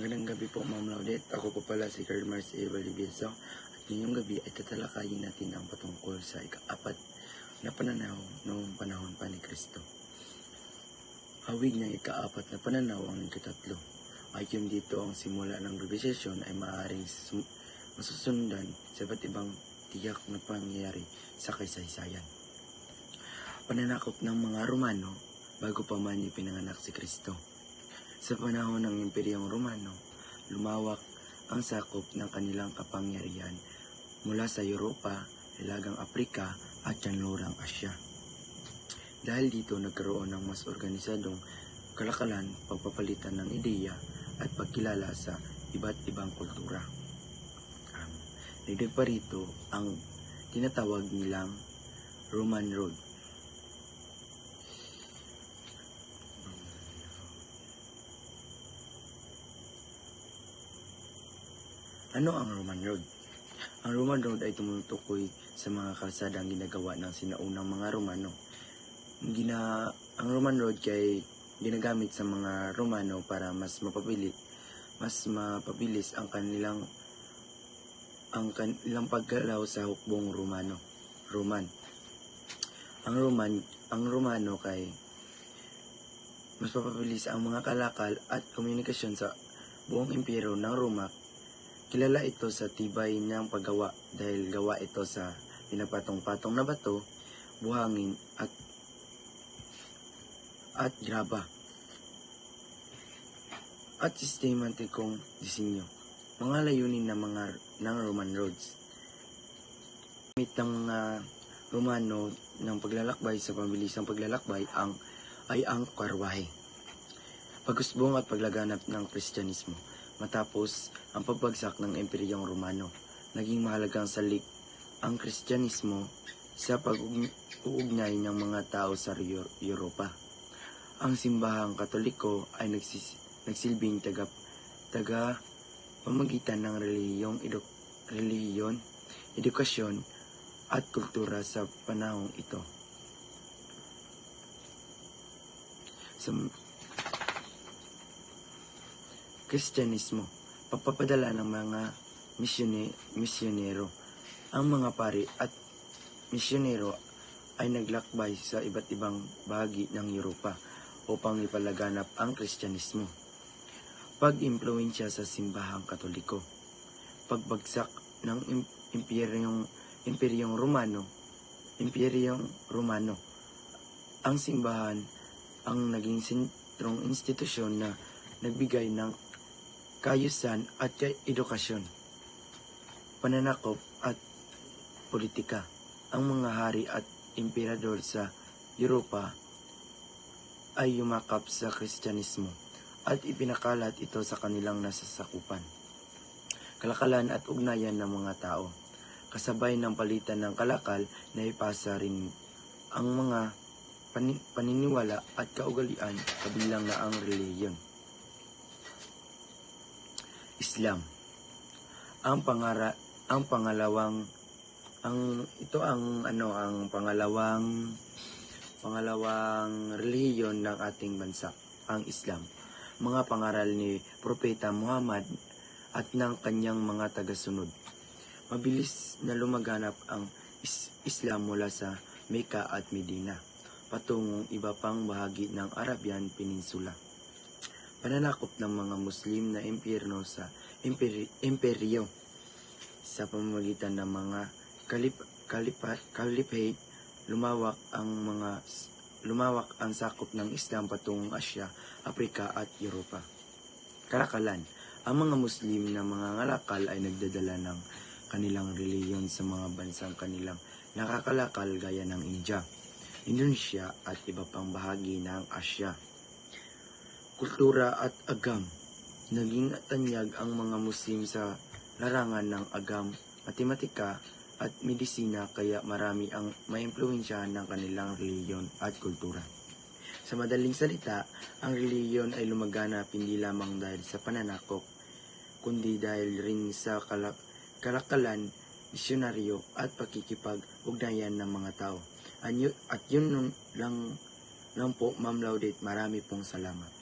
Magandang gabi po, Ma'am Laudet. Ako po pala si Carl Mars A. Valdivieso. At ngayong gabi ay tatalakayin natin ang patungkol sa ikaapat na pananaw noong panahon pa ni Kristo. Hawig ng ikaapat na pananaw ang ikatatlo. Ayon dito ang simula ng revisyon ay maaaring masusundan sa iba't ibang tiyak na pangyayari sa kasaysayan. Pananakop ng mga Romano bago pa man ipinanganak si Kristo. Sa panahon ng Imperyong Romano, lumawak ang sakop ng kanilang kapangyarihan mula sa Europa, Hilagang Aprika at Kanlurang Asya. Dahil dito nagkaroon ng mas organisadong kalakalan, pagpapalitan ng ideya at pagkilala sa iba't ibang kultura. Um, Dagdag pa rito ang tinatawag nilang Roman Road Ano ang Roman Road? Ang Roman Road ay tumutukoy sa mga kalsadang ginagawa ng sinaunang mga Romano. Gina, ang Roman Road kay ginagamit sa mga Romano para mas mapabilis mas mapabilis ang kanilang ang kanilang paggalaw sa hukbong Romano. Roman. Ang Roman, ang Romano kay mas mapabilis ang mga kalakal at komunikasyon sa buong impyero ng Roma Kilala ito sa tibay ng paggawa dahil gawa ito sa pinapatong-patong na bato, buhangin at at graba at sistematikong disenyo. Mga layunin ng mga ng Roman roads. Gamit ng mga Romano ng paglalakbay sa pambilisang paglalakbay ang ay ang karwahe. Pagusbong at paglaganap ng Kristyanismo matapos ang pagbagsak ng Imperyong Romano. Naging mahalagang salik ang Kristyanismo sa pag-uugnay ng mga tao sa Europa. Ang simbahang katoliko ay nagsis- nagsilbing taga, taga pamagitan ng reliyong, eduk- reliyon, edukasyon at kultura sa panahong ito. Sa Kristyanismo, pagpapadala ng mga misyone, misyonero. Ang mga pari at misyonero ay naglakbay sa iba't ibang bahagi ng Europa upang ipalaganap ang Kristyanismo. Pag-impluensya sa simbahang katoliko. Pagbagsak ng im- imperyong, imperyong Romano, imperyong Romano. Ang simbahan ang naging sentrong institusyon na nagbigay ng kayusan at edukasyon, pananakop at politika. Ang mga hari at emperador sa Europa ay yumakap sa Kristyanismo at ipinakalat ito sa kanilang nasasakupan. Kalakalan at ugnayan ng mga tao. Kasabay ng palitan ng kalakal na ipasa rin ang mga pani- paniniwala at kaugalian kabilang na ang reliyon. Islam. Ang pangara ang pangalawang ang ito ang ano ang pangalawang pangalawang relihiyon ng ating bansa, ang Islam. Mga pangaral ni Propeta Muhammad at ng kanyang mga tagasunod. Mabilis na lumaganap ang is- Islam mula sa Mecca at Medina patungong iba pang bahagi ng Arabian Peninsula pananakop ng mga Muslim na impyerno sa imperi- imperyo sa pamamagitan ng mga kalip, kalipa, kalipate lumawak ang mga lumawak ang sakop ng Islam patungong Asya, Afrika at Europa. Kalakalan ang mga Muslim na mga ngalakal ay nagdadala ng kanilang reliyon sa mga bansang kanilang nakakalakal gaya ng India, Indonesia at iba pang bahagi ng Asya kultura at agam. Naging tanyag ang mga Muslim sa larangan ng agam, matematika at medisina kaya marami ang maimpluwensyahan ng kanilang reliyon at kultura. Sa madaling salita, ang reliyon ay lumaganap hindi lamang dahil sa pananakop, kundi dahil rin sa kalak kalakalan, misyonaryo at pakikipag-ugnayan ng mga tao. At yun nun lang, lang po, Ma'am Laudit, marami pong salamat.